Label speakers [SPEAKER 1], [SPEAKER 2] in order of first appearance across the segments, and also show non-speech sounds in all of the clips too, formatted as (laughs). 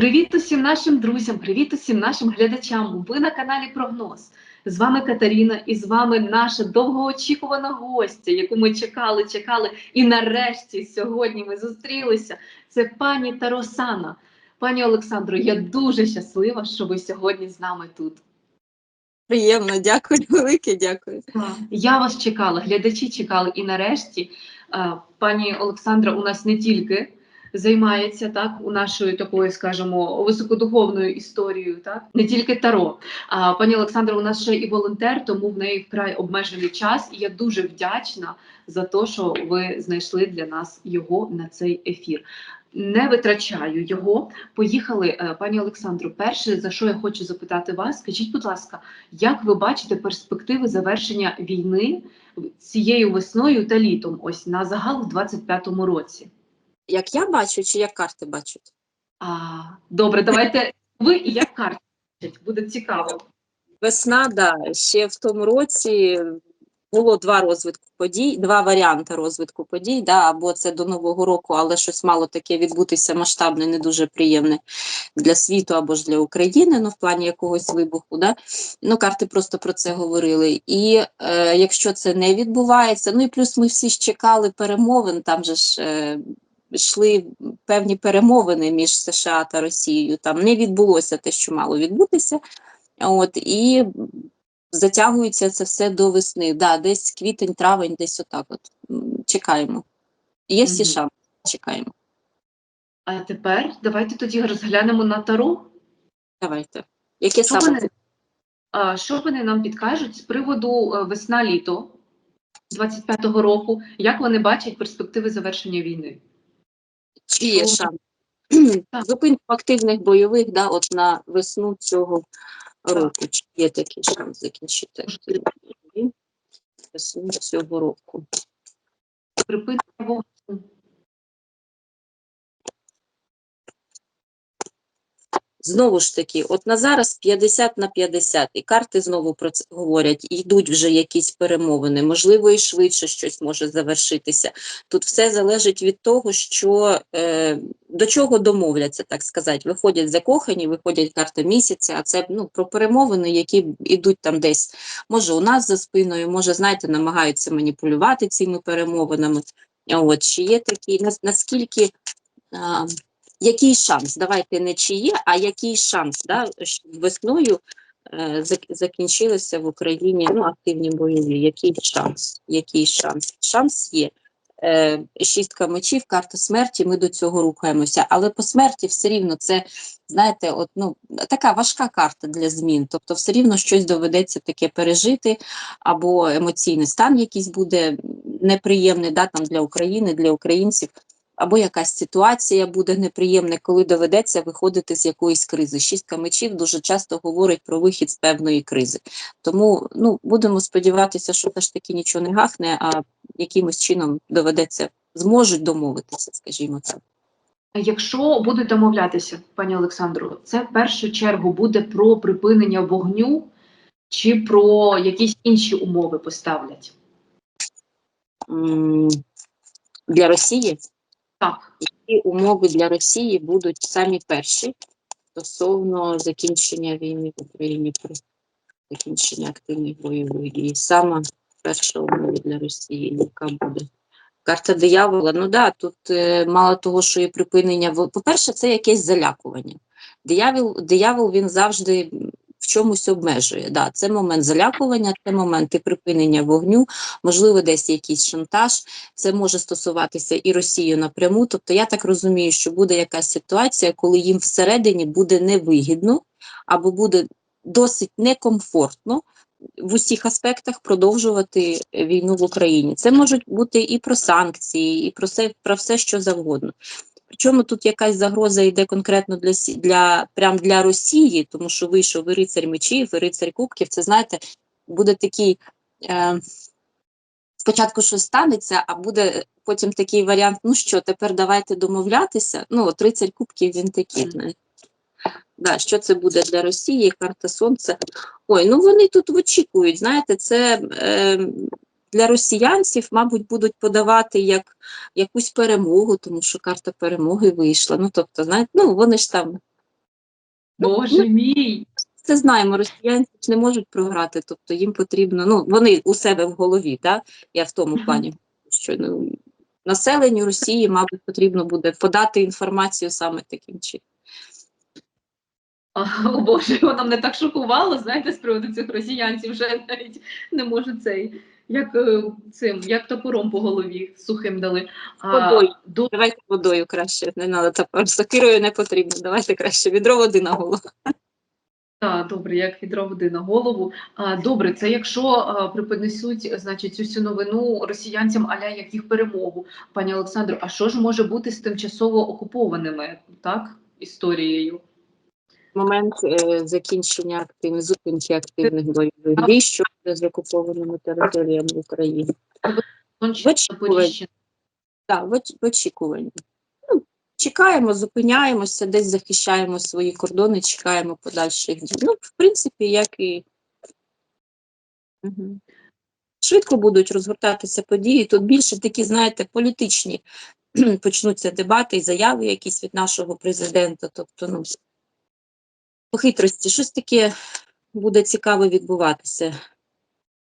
[SPEAKER 1] Привіт усім нашим друзям, привіт усім нашим глядачам. Ви на каналі Прогноз. З вами Катерина і з вами наша довгоочікувана гостя, яку ми чекали, чекали. І нарешті сьогодні ми зустрілися. Це пані Таросана. Пані Олександро, я дуже щаслива, що ви сьогодні з нами тут.
[SPEAKER 2] Приємно, дякую, велике дякую.
[SPEAKER 1] Я вас чекала, глядачі чекали. І нарешті е, пані Олександра у нас не тільки займається так у нашою такою, скажімо, високодуховною історією, так не тільки таро. А пані Олександра у нас ще і волонтер, тому в неї вкрай обмежений час. І я дуже вдячна за те, що ви знайшли для нас його на цей ефір. Не витрачаю його. Поїхали, е, пані Олександру. Перше, за що я хочу запитати вас, скажіть, будь ласка, як ви бачите перспективи завершення війни цією весною та літом? Ось на загал в 25-му році?
[SPEAKER 2] Як я бачу, чи як карти бачать?
[SPEAKER 1] А, добре, давайте ви і як карти бачать, буде цікаво.
[SPEAKER 2] Весна, да, ще в тому році було два розвитку подій, два варіанти розвитку подій, да, або це до Нового року, але щось мало таке відбутися масштабне, не дуже приємне для світу або ж для України, ну в плані якогось вибуху. Да? Ну, карти просто про це говорили. І е, якщо це не відбувається, ну і плюс ми всі ж чекали перемовин, там же ж. Е, йшли певні перемовини між США та Росією. Там не відбулося те, що мало відбутися. От і затягується це все до весни. Да, десь квітень, травень, десь отак. От чекаємо. Є всі
[SPEAKER 1] Мгм.
[SPEAKER 2] шанси, чекаємо.
[SPEAKER 1] А тепер давайте тоді розглянемо на таро.
[SPEAKER 2] Давайте. Яке
[SPEAKER 1] Що
[SPEAKER 2] саме
[SPEAKER 1] вони, що вони нам підкажуть з приводу е, весна-літо 25-го року? Як вони бачать перспективи завершення війни?
[SPEAKER 2] Чи є шанс? (clears throat) Зупинку активних бойових да, от на весну цього року. Чи є такий шанс закінчити активні весну цього року?
[SPEAKER 1] Припинення вогню.
[SPEAKER 2] Знову ж таки, от на зараз 50 на 50, і карти знову про це говорять, йдуть вже якісь перемовини, можливо, і швидше щось може завершитися. Тут все залежить від того, що е, до чого домовляться, так сказати. Виходять закохані, виходять карти місяця, а це ну, про перемовини, які йдуть там десь, може, у нас за спиною, може, знаєте, намагаються маніпулювати цими перемовинами. От, чи є такі, нас- наскільки. А, який шанс? Давайте не чи є, а який шанс, да, щоб весною е, закінчилися в Україні ну, активні бойові. Який шанс? Який шанс? Шанс є. Е, шістка мечів, карта смерті, ми до цього рухаємося. Але по смерті все рівно це, знаєте, от, ну, така важка карта для змін. Тобто, все рівно щось доведеться таке пережити, або емоційний стан якийсь буде неприємний да, там, для України, для українців або якась ситуація буде неприємна, коли доведеться виходити з якоїсь кризи. Шістка мечів дуже часто говорить про вихід з певної кризи. Тому ну, будемо сподіватися, що все ж таки нічого не гахне, а якимось чином доведеться, зможуть домовитися, скажімо так.
[SPEAKER 1] Якщо будуть домовлятися, пані Олександру, це в першу чергу буде про припинення вогню чи про якісь інші умови поставлять?
[SPEAKER 2] Для Росії
[SPEAKER 1] Так.
[SPEAKER 2] які умови для Росії будуть самі перші стосовно закінчення війни в Україні, про закінчення активних бойових дій. Саме перша умова для Росії, яка буде. Карта диявола, ну да, тут е, мало того, що і припинення. По-перше, це якесь залякування. Диявол, диявол він завжди в чомусь обмежує. Да, це момент залякування, це моменти припинення вогню, можливо, десь якийсь шантаж. Це може стосуватися і Росію напряму. Тобто, я так розумію, що буде якась ситуація, коли їм всередині буде невигідно або буде досить некомфортно в усіх аспектах продовжувати війну в Україні. Це можуть бути і про санкції, і про все, про все що завгодно. Причому тут якась загроза йде конкретно для для прям для Росії, тому що вийшов і рицарь мечів, і рицарь кубків. Це знаєте, буде такий. Е, спочатку щось станеться, а буде потім такий варіант: ну що, тепер давайте домовлятися. Ну, от рицарь кубків він такий. знаєте. Да, що це буде для Росії? Карта Сонця. Ой, ну вони тут очікують. Знаєте, це е, для росіянців, мабуть, будуть подавати як якусь перемогу, тому що карта перемоги вийшла. Ну, тобто, знаєте, ну вони ж там
[SPEAKER 1] Боже мій!
[SPEAKER 2] Це знаємо, росіяни ж не можуть програти, тобто їм потрібно, ну вони у себе в голові, да? я в тому плані, що ну, населенню Росії, мабуть, потрібно буде подати інформацію саме таким чином.
[SPEAKER 1] О Боже, вона мене так шокувала, знаєте, з приводу цих росіянців вже навіть не можу цей, як е, цим, як топором по голові сухим дали. А,
[SPEAKER 2] Водою.
[SPEAKER 1] до,
[SPEAKER 2] Давайте водою краще, не треба тепер сокирою не потрібно. Давайте краще відро води на голову.
[SPEAKER 1] та, добре, як відро води на голову. А, добре, це якщо а, преподнесуть, значить, цю всю новину росіянцям аля як їх перемогу. Пані Олександро, а що ж може бути з тимчасово окупованими, так, історією?
[SPEAKER 2] Момент е, закінчення активних зупинки активних бойових дій, що з окупованими територіями України.
[SPEAKER 1] Донеччина,
[SPEAKER 2] очікуванні. В, в очікуванні. Ну, чекаємо, зупиняємося, десь захищаємо свої кордони, чекаємо подальших дій. Ну, в принципі, як і. Угу. Швидко будуть розгортатися події. Тут більше такі, знаєте, політичні (clears throat) почнуться дебати і заяви якісь від нашого президента. Тобто, ну, по хитрості, щось таке буде цікаво відбуватися.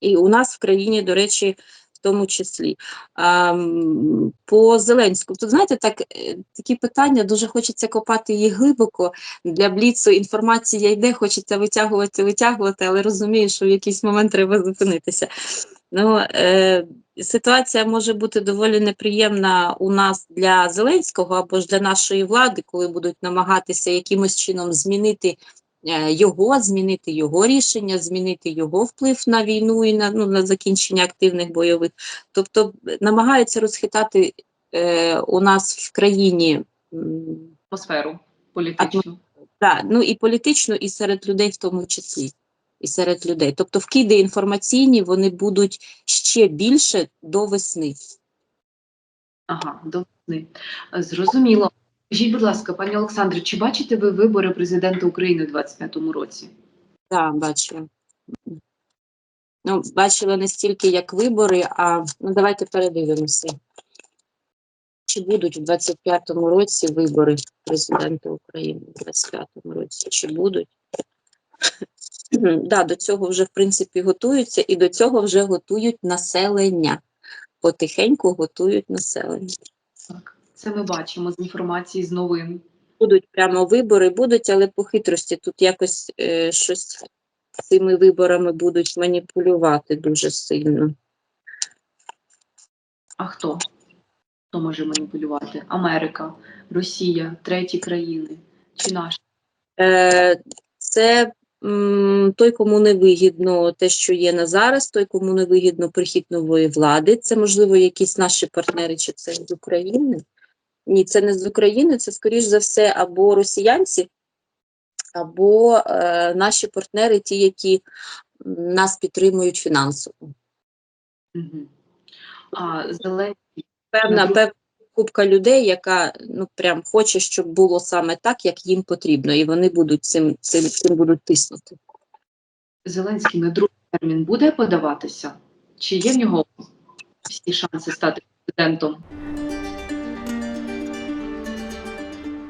[SPEAKER 2] І у нас в країні, до речі, в тому числі. По Зеленську, тут знаєте, так, е, такі питання дуже хочеться копати їх глибоко. Для бліцу інформація йде, хочеться витягувати, витягувати, але розумію, що в якийсь момент треба зупинитися. Ну, е, ситуація може бути доволі неприємна у нас для Зеленського або ж для нашої влади, коли будуть намагатися якимось чином змінити його, змінити його рішення, змінити його вплив на війну і на, ну, на закінчення активних бойових. Тобто е, намагаються розхитати е, у нас в країні.
[SPEAKER 1] атмосферу політичну.
[SPEAKER 2] так, ну і політично, і серед людей в тому числі. І серед людей. Тобто вкиди інформаційні вони будуть ще більше до весни.
[SPEAKER 1] Ага, до весни. Е, Зрозуміло. Скажіть, будь ласка, пані Олександре, чи бачите ви вибори президента України у 25-му році?
[SPEAKER 2] Так, бачила. Ну, бачила не стільки як вибори, а ну давайте передивимося. Чи будуть в 25-му році вибори президента України в 25-му році? Чи будуть? да, до цього вже в принципі готуються, і до цього вже готують населення. Потихеньку готують населення.
[SPEAKER 1] Так, це ми бачимо з інформації з новин.
[SPEAKER 2] Будуть прямо вибори, будуть, але по хитрості тут якось е, щось цими виборами будуть маніпулювати дуже сильно.
[SPEAKER 1] А хто? Хто може маніпулювати? Америка, Росія, треті країни чи наші?
[SPEAKER 2] Е, це м, той, кому не вигідно те, що є на зараз, той, кому не вигідно прихід нової влади. Це, можливо, якісь наші партнери, чи це з України. Ні, це не з України, це, скоріш за все, або росіянці, або е, наші партнери, ті, які нас підтримують фінансово.
[SPEAKER 1] Угу. А Зеленський,
[SPEAKER 2] Певна, певна купка людей, яка ну прям хоче, щоб було саме так, як їм потрібно, і вони будуть цим, цим, цим будуть тиснути.
[SPEAKER 1] Зеленський на другий термін буде подаватися? Чи є в нього всі шанси стати президентом?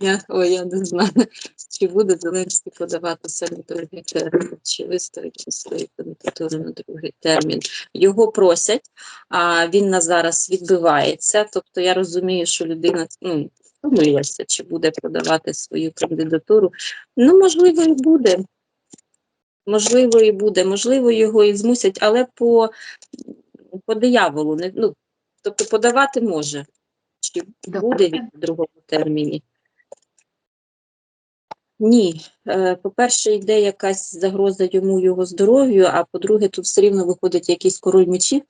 [SPEAKER 2] Я, ой, я не знаю, чи буде Зеленський подаватися на другий термін, чи виставить він свою кандидатуру на другий термін. Його просять, а він на зараз відбивається. Тобто я розумію, що людина ну, втомилася, чи буде подавати свою кандидатуру. Ну, можливо, і буде. Можливо, і буде, можливо, його і змусять, але по, по дияволу, не, ну, тобто подавати може. Чи буде він в другому терміні? Ні, Е, по-перше, йде якась загроза йому його здоров'ю, а по-друге, тут все рівно виходить якийсь король мечів,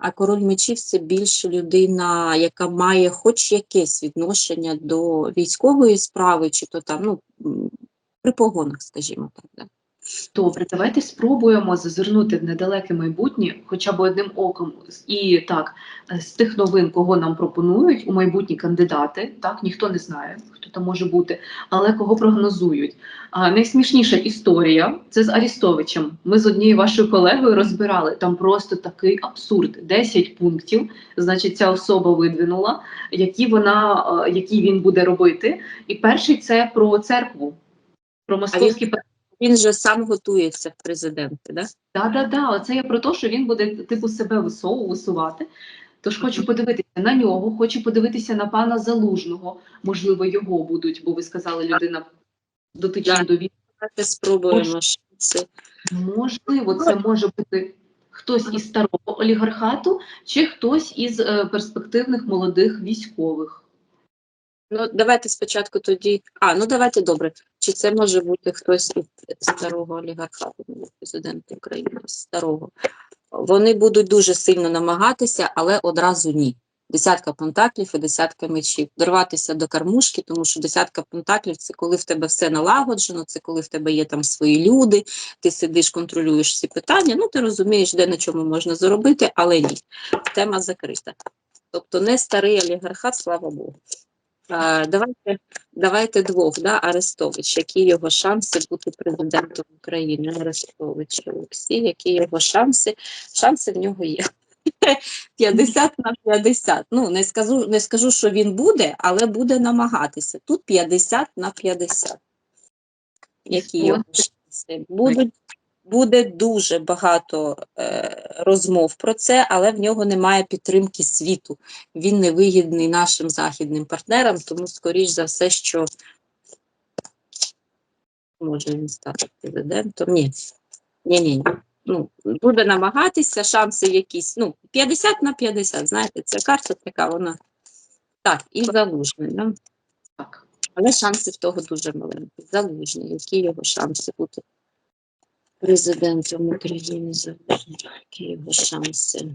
[SPEAKER 2] а король мечів це більше людина, яка має хоч якесь відношення до військової справи, чи то там, ну, при погонах, скажімо так. Да.
[SPEAKER 1] Добре, давайте спробуємо зазирнути в недалеке майбутнє, хоча б одним оком. І так, е, з тих новин, кого нам пропонують у майбутні кандидати, так ніхто не знає, хто там може бути, але кого прогнозують. А найсмішніша історія це з Арістовичем. Ми з однією вашою колегою розбирали там просто такий абсурд: 10 пунктів. Значить, ця особа видвинула, які вона, е, які він буде робити. І перший це про церкву, про московські. московський
[SPEAKER 2] Він же сам готується в президенти, да?
[SPEAKER 1] Да, да, да. Оце я про те, що він буде типу себе висову, висувати. Тож хочу подивитися на нього, хочу подивитися на пана Залужного. Можливо, його будуть, бо ви сказали, людина дотична
[SPEAKER 2] Да.
[SPEAKER 1] до війни.
[SPEAKER 2] Спробуємо.
[SPEAKER 1] Можливо, це може бути хтось із старого олігархату чи хтось із е, перспективних молодих військових.
[SPEAKER 2] Ну, давайте спочатку тоді. А, ну давайте добре. Чи це може бути хтось із старого олігархату, президента України, старого? Вони будуть дуже сильно намагатися, але одразу ні. Десятка пентаклів і десятка мечів. Дорватися до кармушки, тому що десятка пентаклів це коли в тебе все налагоджено, це коли в тебе є там свої люди, ти сидиш, контролюєш всі питання. Ну, ти розумієш, де на чому можна заробити, але ні. Тема закрита. Тобто не старий олігархат, слава Богу. Давайте, давайте двох, да, Арестович, які його шанси бути президентом України? Арестович Олексій, які його шанси? Шанси в нього є. (laughs) 50 на 50. Ну, не скажу, не скажу, що він буде, але буде намагатися. Тут 50 на 50. Які його шанси? Будуть, буде дуже багато е, розмов про це, але в нього немає підтримки світу він не вигідний нашим західним партнерам, тому, скоріш за все, що може він стати президентом. Ні. Ні, ні, ні. Ну, буде намагатися, шанси якісь, ну, 50 на 50, знаєте, ця карта така, вона так, і залужний, да? Але шанси в того дуже маленькі. Залужний, які його шанси бути президентом України, залужний, які шанси.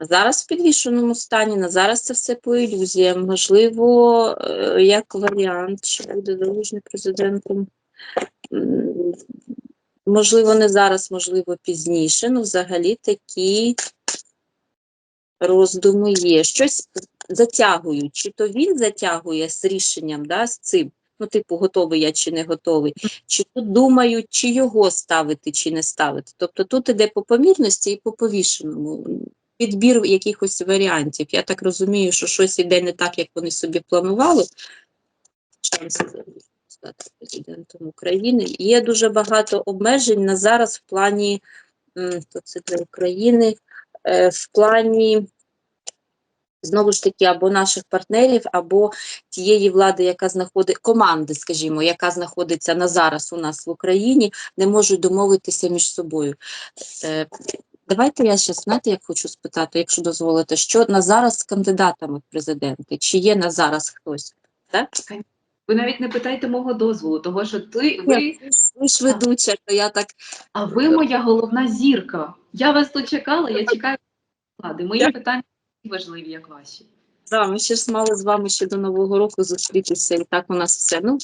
[SPEAKER 2] Зараз в підвішеному стані, на зараз це все по ілюзіям. Можливо, е, як варіант, що буде залужний президентом. Можливо, не зараз, можливо, пізніше. Ну, взагалі такі роздуми є. Щось затягують. Чи то він затягує з рішенням, да, з цим. Ну, типу, готовий я чи не готовий. Чи тут думають, чи його ставити, чи не ставити. Тобто тут іде по помірності і по повішеному підбір якихось варіантів. Я так розумію, що щось іде не так, як вони собі планували. Шанси стати президентом України. Є дуже багато обмежень на зараз в плані то це для України, е, в плані. Знову ж таки, або наших партнерів, або тієї влади, яка знаходить команди, скажімо, яка знаходиться на зараз у нас в Україні, не можуть домовитися між собою. Е, Давайте я ще знаєте, як хочу спитати, якщо дозволите, що на зараз з кандидатами в президенти? Чи є на зараз хтось? Так?
[SPEAKER 1] Ви навіть не питайте мого дозволу, того що ти ви,
[SPEAKER 2] Ви, ж ведуча, то я так
[SPEAKER 1] а ви моя головна зірка. Я вас тут чекала, я чекаю влади. Мої питання важливі, як ваші.
[SPEAKER 2] Да, ми ще ж мали з вами ще до Нового року зустрітися, і так у нас все. Ну,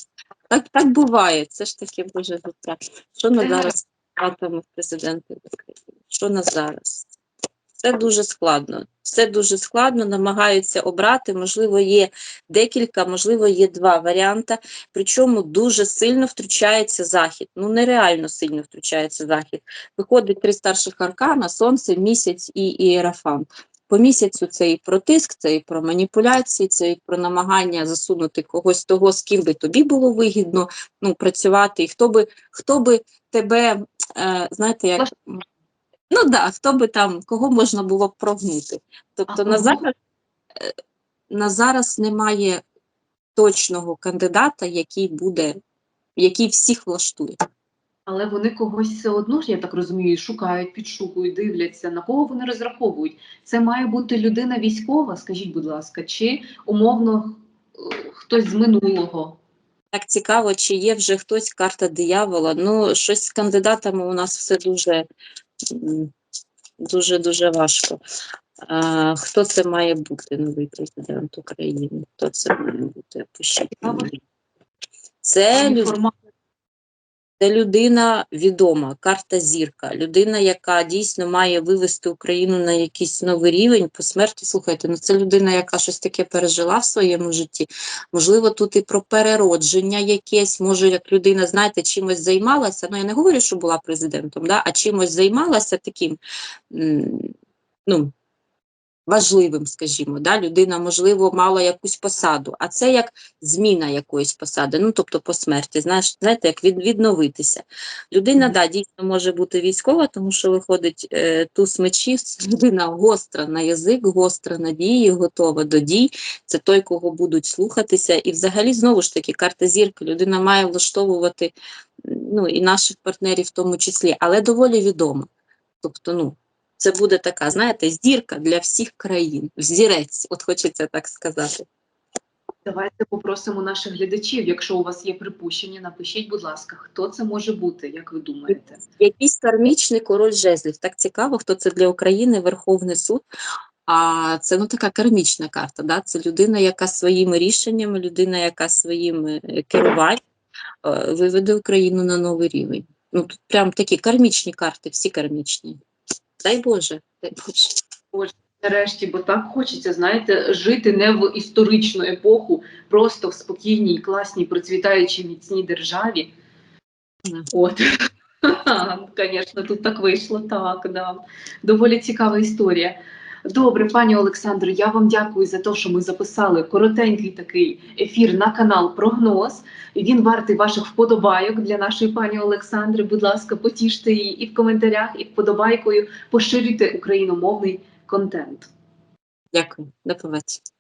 [SPEAKER 2] так, так буває, це ж таке Боже життя. Що на зараз кандидатами в президенти України? Що на зараз? Все дуже складно. Все дуже складно, намагаються обрати. Можливо, є декілька, можливо, є два варіанти. Причому дуже сильно втручається захід. Ну нереально сильно втручається захід. Виходить три старших аркана, сонце, місяць і ієрафант. По місяцю це і про тиск, це і про маніпуляції, це і про намагання засунути когось того, з ким би тобі було вигідно ну, працювати, і хто би, хто би тебе, е, знаєте, як. Ну да, хто би там, кого можна було б прогнути. Тобто
[SPEAKER 1] А
[SPEAKER 2] на зараз, е, на зараз немає точного кандидата, який буде, який всіх влаштує.
[SPEAKER 1] Але вони когось все одно ж, я так розумію, шукають, підшукують, дивляться, на кого вони розраховують. Це має бути людина військова, скажіть, будь ласка, чи умовно е, хтось з минулого.
[SPEAKER 2] Так цікаво, чи є вже хтось карта диявола. Ну, щось з кандидатами у нас все дуже дуже дуже важко. А, хто це має бути новий президент України? Хто це має бути? Це людина. Це людина відома, карта зірка, людина, яка дійсно має вивести Україну на якийсь новий рівень по смерті. Слухайте, ну це людина, яка щось таке пережила в своєму житті. Можливо, тут і про переродження якесь, може, як людина, знаєте, чимось займалася. Ну, я не говорю, що була президентом, да, а чимось займалася таким, ну, важливим, скажімо, да? людина, можливо, мала якусь посаду, а це як зміна якоїсь посади, ну тобто по смерті, знаєш, знаєте, як від, відновитися. Людина,
[SPEAKER 1] Мгм.
[SPEAKER 2] да, дійсно може бути військова, тому що виходить е, туз мечів, (laughs) людина гостра на язик, гостра на дії, готова до дій. Це той, кого будуть слухатися. І взагалі, знову ж таки, карта зірки, людина має влаштовувати ну, і наших партнерів в тому числі, але доволі відома. Тобто, ну, це буде така, знаєте, зірка для всіх країн, взірець, от хочеться так сказати.
[SPEAKER 1] Давайте попросимо наших глядачів. Якщо у вас є припущення, напишіть, будь ласка, хто це може бути, як ви думаєте?
[SPEAKER 2] Якийсь кармічний король жезлів. Так цікаво, хто це для України, Верховний суд. А це ну така кармічна карта. Да? Це людина, яка своїми рішеннями, людина, яка своїм е, керуванням е, виведе Україну на новий рівень. Ну тут прям такі кармічні карти, всі кармічні. Дай Боже, дай Боже.
[SPEAKER 1] Нарешті, бо так хочеться, знаєте, жити не в історичну епоху, просто в спокійній, класній, процвітаючій міцній державі. От. (laughs) Звісно, тут так вийшло, так, да. Доволі цікава історія. Добре, пані Олександро, я вам дякую за те, що ми записали коротенький такий ефір на канал Прогноз. Він вартий ваших вподобайок для нашої пані Олександри. Будь ласка, потіште її і в коментарях, і вподобайкою поширюйте україномовний контент.
[SPEAKER 2] Дякую, до побачення.